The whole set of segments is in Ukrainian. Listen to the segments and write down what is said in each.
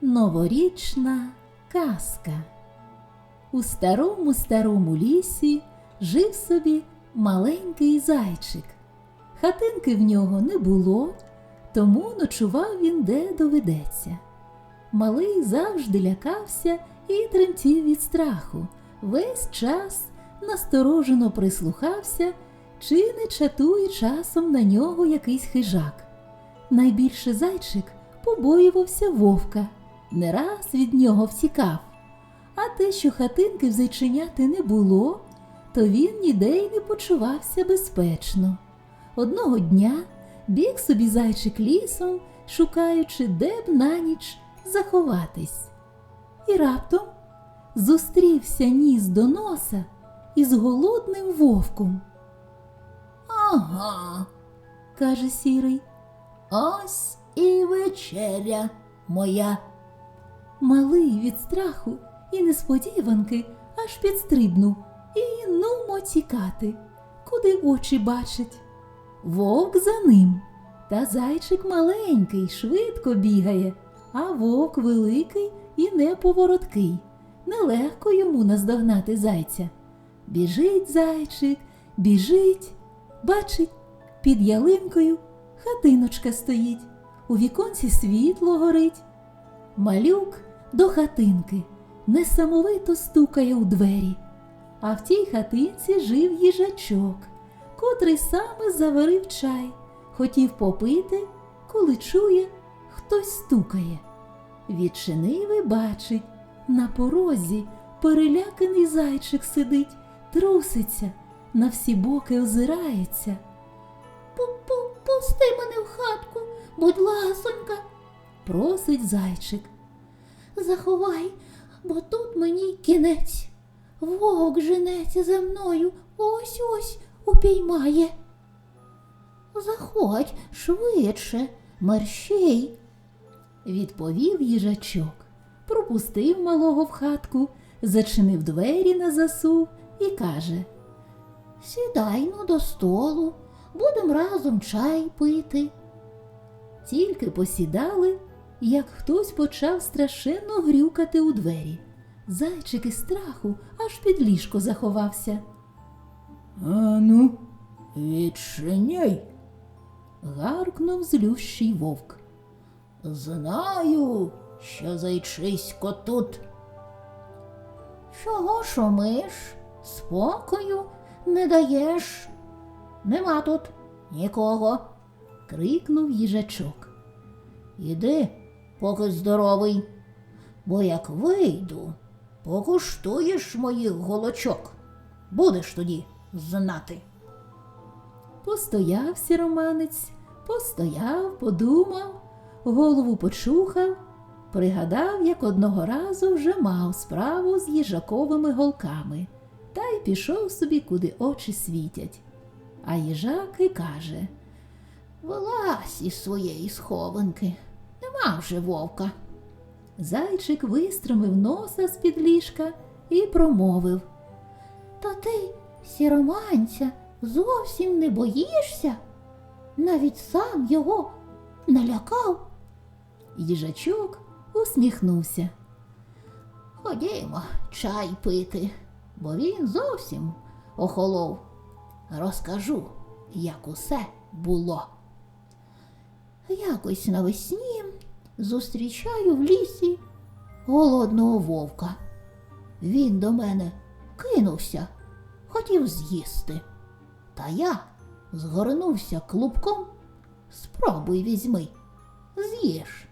Новорічна казка. У старому старому лісі жив собі маленький зайчик. Хатинки в нього не було, тому ночував він де доведеться. Малий завжди лякався і тремтів від страху. Весь час насторожено прислухався, чи не чатує часом на нього якийсь хижак. Найбільше зайчик побоювався вовка, не раз від нього втікав. А те, що хатинки в не було, то він ніде й не почувався безпечно. Одного дня біг собі зайчик лісом, шукаючи, де б на ніч заховатись. І раптом зустрівся ніс до носа із голодним вовком. Ага, каже сірий. ось і вечеря моя. Малий від страху і несподіванки аж підстрибнув і нумо тікати, куди очі бачать. Вовк за ним, та зайчик маленький, швидко бігає, а вовк великий і неповороткий. Нелегко йому наздогнати зайця. Біжить зайчик, біжить, бачить, під ялинкою хатиночка стоїть, у віконці світло горить. Малюк до хатинки несамовито стукає у двері, а в тій хатинці жив їжачок, котрий саме заварив чай, хотів попити, коли чує, хтось стукає. Відчинив і бачить, на порозі переляканий зайчик сидить, труситься, на всі боки озирається. Пусти мене в хатку, будь ласонька, Просить зайчик. Заховай, бо тут мені кінець. Вовк женеться за мною, ось ось упіймає. Заходь швидше, мерщій. Відповів їжачок, пропустив малого в хатку, зачинив двері на засув і каже Сідай ну до столу, будем разом чай пити. Тільки посідали, як хтось почав страшенно грюкати у двері. Зайчик із страху аж під ліжко заховався. Ану, відчиняй. Гаркнув злющий вовк. Знаю, що зайчисько тут. Чого шумиш? Спокою не даєш. Нема тут нікого. Крикнув їжачок. Іди, поки здоровий, бо як вийду, покуштуєш моїх голочок. Будеш тоді знати. Постояв сіроманець, постояв, подумав, голову почухав, пригадав, як одного разу вже мав справу з їжаковими голками, та й пішов собі, куди очі світять. А їжак і каже Вилазь із своєї схованки. Нема вже вовка. Зайчик вистромив носа з-під ліжка і промовив. Та ти, сіроманця, зовсім не боїшся? Навіть сам його налякав. Їжачок усміхнувся. Ходімо чай пити, бо він зовсім охолов. Розкажу, як усе було. Якось навесні зустрічаю в лісі голодного вовка. Він до мене кинувся, хотів з'їсти. Та я згорнувся клубком. Спробуй візьми, з'їж.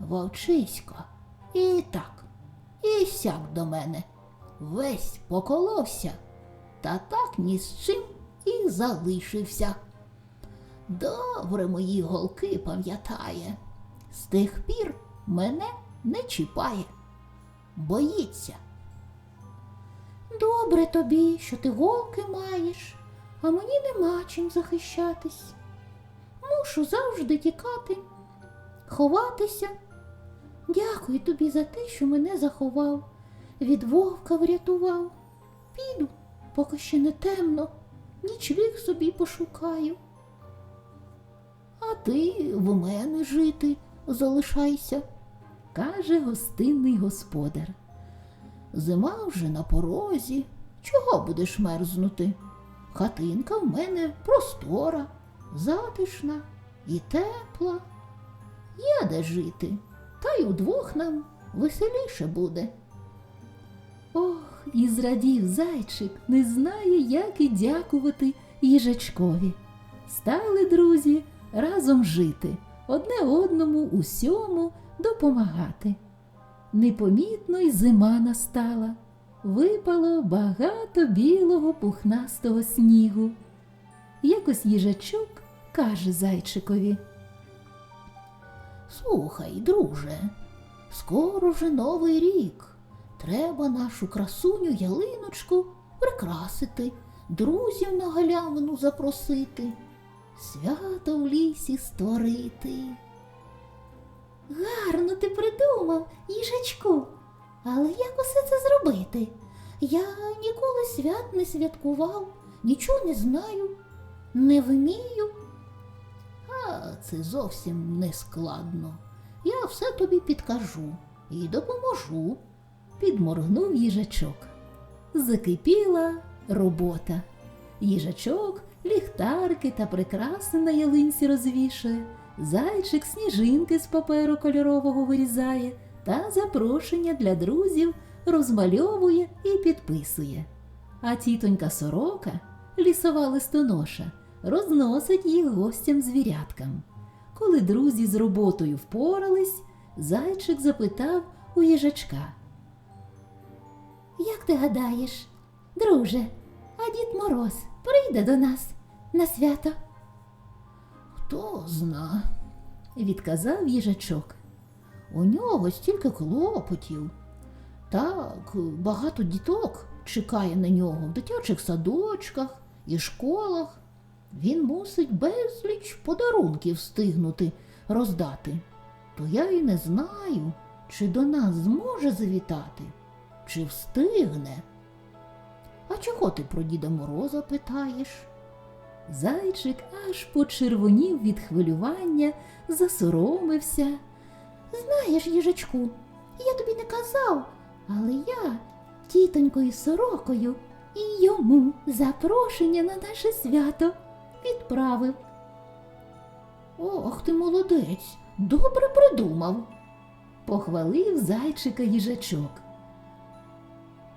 Вовчисько і так, і сяк до мене. Весь поколовся, та так ні з чим і залишився. Добре мої голки пам'ятає. З тих пір мене не чіпає, боїться. Добре тобі, що ти голки маєш, а мені нема чим захищатись. Мушу завжди тікати, ховатися. Дякую тобі за те, що мене заховав, від вовка врятував. Піду, поки ще не темно, нічліг собі пошукаю. А ти в мене жити залишайся, каже гостинний господар. Зима вже на порозі. Чого будеш мерзнути? Хатинка в мене простора, затишна і тепла. Є де жити, та й удвох нам веселіше буде. Ох, і зрадів зайчик, не знає, як і дякувати їжачкові. Стали друзі разом жити, одне одному усьому допомагати. Непомітно й зима настала, випало багато білого пухнастого снігу. Якось їжачок каже зайчикові. Слухай, друже, скоро вже новий рік. Треба нашу красуню ялиночку прикрасити, друзів на галявину запросити, свято в лісі створити. Гарно ти придумав, їжачку. Але як усе це зробити? Я ніколи свят не святкував, нічого не знаю, не вмію. А це зовсім не складно. Я все тобі підкажу і допоможу. Підморгнув їжачок. Закипіла робота. Їжачок ліхтарки та прикраси на ялинці розвішує, зайчик сніжинки з паперу кольорового вирізає та запрошення для друзів розмальовує і підписує. А тітонька сорока, лісова листоноша, розносить їх гостям звіряткам. Коли друзі з роботою впорались, зайчик запитав у їжачка. Як ти гадаєш, друже, дід Мороз прийде до нас на свято? Хто зна, відказав їжачок. у нього стільки клопотів. Так, багато діток чекає на нього в дитячих садочках і школах. Він мусить безліч подарунків встигнути роздати. То я й не знаю, чи до нас зможе завітати, чи встигне. Чого ти про Діда Мороза питаєш? Зайчик аж почервонів від хвилювання, засоромився. Знаєш, їжачку, я тобі не казав, але я тітонькою сорокою і йому запрошення на наше свято відправив. Ох ти молодець, добре придумав. Похвалив зайчика їжачок.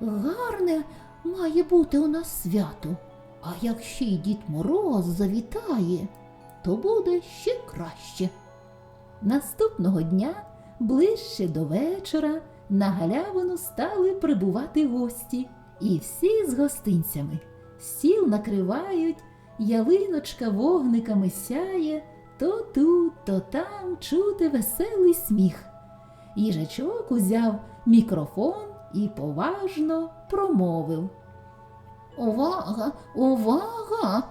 Гарне має бути у нас свято, а як ще й Дід Мороз завітає, то буде ще краще. Наступного дня, ближче до вечора, на галявину стали прибувати гості, і всі з гостинцями. Стіл накривають, ялиночка вогниками сяє, то тут, то там чути веселий сміх. Їжачок узяв мікрофон і поважно промовив. Увага, увага!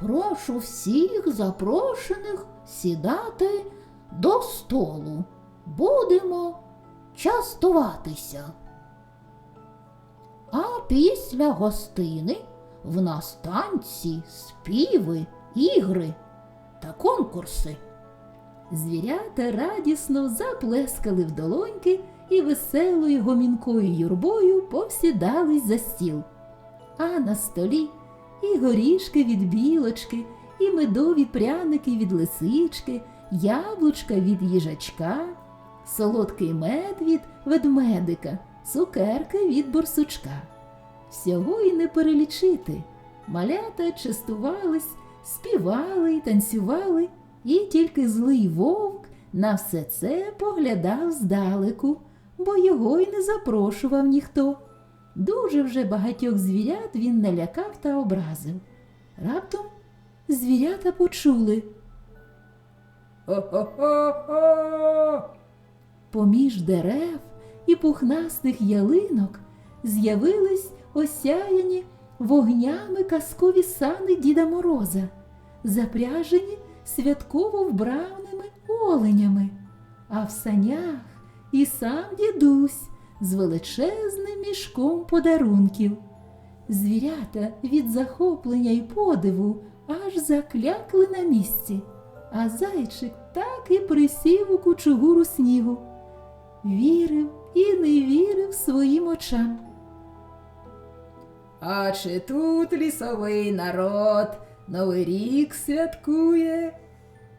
Прошу всіх запрошених сідати до столу. Будемо частуватися. А після гостини в нас танці, співи, ігри та конкурси. Звірята радісно заплескали в долоньки і веселою гомінкою юрбою повсідались за стіл. А на столі і горішки від білочки, і медові пряники від лисички, яблучка від їжачка, солодкий мед від ведмедика, цукерки від борсучка. Всього й не перелічити. Малята частувались, співали й танцювали, і тільки злий вовк на все це поглядав здалеку, бо його й не запрошував ніхто. Дуже вже багатьох звірят він налякав та образив. Раптом звірята почули. Ха-ха-ха! Поміж дерев і пухнастих ялинок з'явились осяяні вогнями казкові сани Діда Мороза, запряжені святково вбраними оленями, а в санях і сам дідусь з величезним мішком подарунків. Звірята від захоплення й подиву аж заклякли на місці, а зайчик так і присів у кучугуру снігу. Вірив і не вірив своїм очам. А чи тут лісовий народ Новий рік святкує?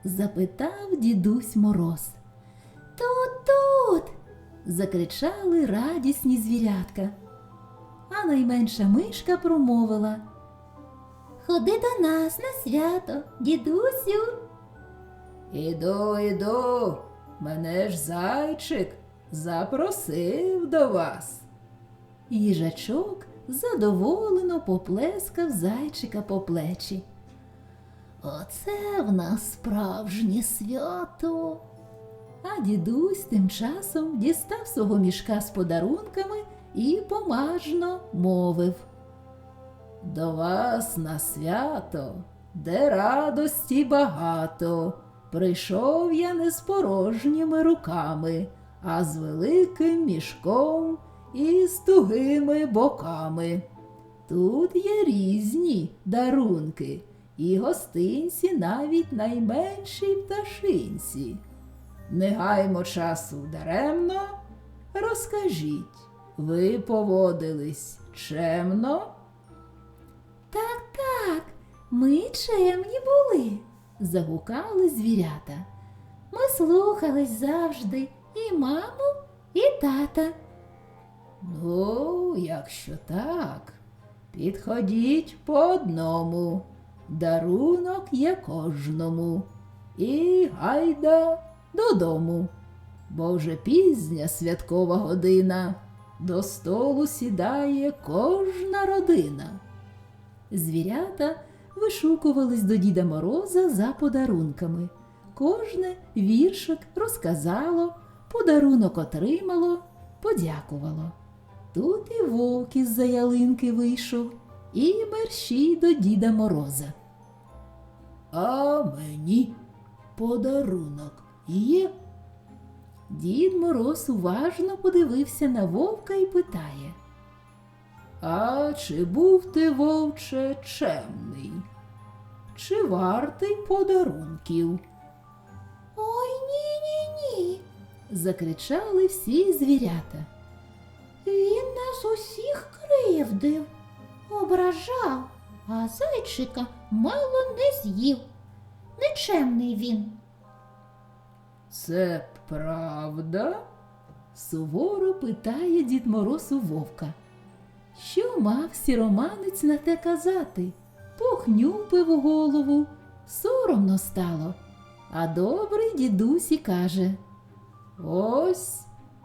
запитав дідусь Мороз. Закричали радісні звірятка. А найменша мишка промовила. Ходи до нас на свято, дідусю. Іду, іду, мене ж зайчик запросив до вас. Їжачок задоволено поплескав зайчика по плечі. Оце в нас справжнє свято. А дідусь тим часом дістав свого мішка з подарунками і помажно мовив. До вас на свято, де радості багато. Прийшов я не з порожніми руками, а з великим мішком і з тугими боками. Тут є різні дарунки, і гостинці навіть найменшій пташинці. Не гаймо часу даремно, розкажіть, ви поводились чемно? Так, так, ми чемні були, загукали звірята. Ми слухались завжди і маму, і тата. Ну, якщо так, підходіть по одному, дарунок є кожному, і гайда додому, бо вже пізня святкова година, до столу сідає кожна родина. Звірята вишукувались до Діда Мороза за подарунками. Кожне віршик розказало, подарунок отримало, подякувало. Тут і вовк із-за ялинки вийшов, і мерщій до Діда Мороза. А мені подарунок є. Дід Мороз уважно подивився на вовка і питає. А чи був ти, вовче, чемний? Чи вартий подарунків? Ой ні, ні, ні. закричали всі звірята. Він нас усіх кривдив, ображав, а зайчика мало не з'їв. Нечемний він. Це правда? суворо питає дід Мороз у вовка. Що мав сіроманець на те казати? Похнюпив голову, соромно стало. А добрий дідусі каже: Ось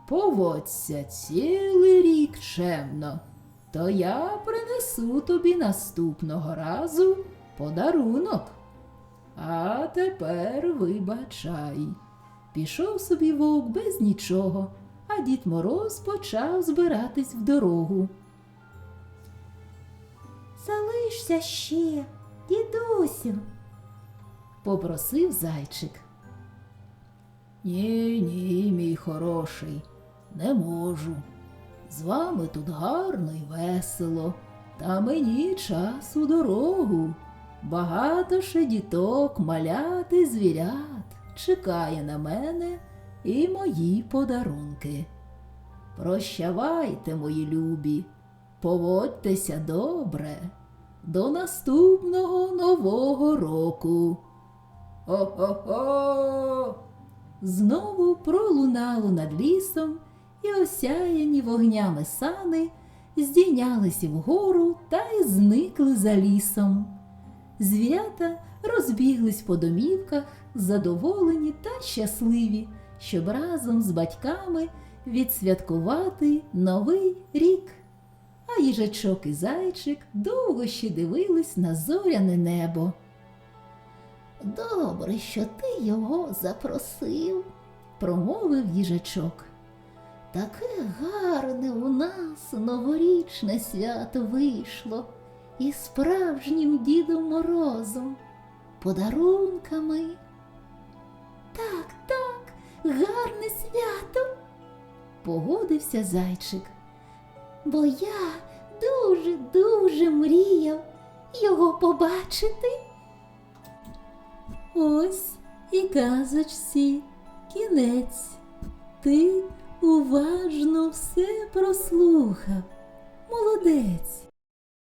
поводься цілий рік чемно, то я принесу тобі наступного разу подарунок. А тепер вибачай. Пішов собі вовк без нічого, а дід Мороз почав збиратись в дорогу. Залишся ще, дідусю. Попросив зайчик. Ні, ні, мій хороший, не можу. З вами тут гарно й весело, та мені час у дорогу. Багато ще діток, маляти, звірят чекає на мене і мої подарунки. Прощавайте, мої любі, поводьтеся добре. До наступного нового року. О-хо-хо! Знову пролунало над лісом, і осяяні вогнями сани здійнялися вгору та й зникли за лісом. Звірята розбіглись по домівках, задоволені та щасливі, щоб разом з батьками відсвяткувати новий рік. А їжачок і зайчик довго ще дивились на зоряне небо. Добре, що ти його запросив. промовив їжачок. Таке гарне у нас новорічне свято вийшло із справжнім Дідом Морозом, подарунками. Так, так, гарне свято, погодився зайчик. Бо я дуже-дуже мріяв його побачити. Ось і казочці кінець. Ти уважно все прослухав. Молодець.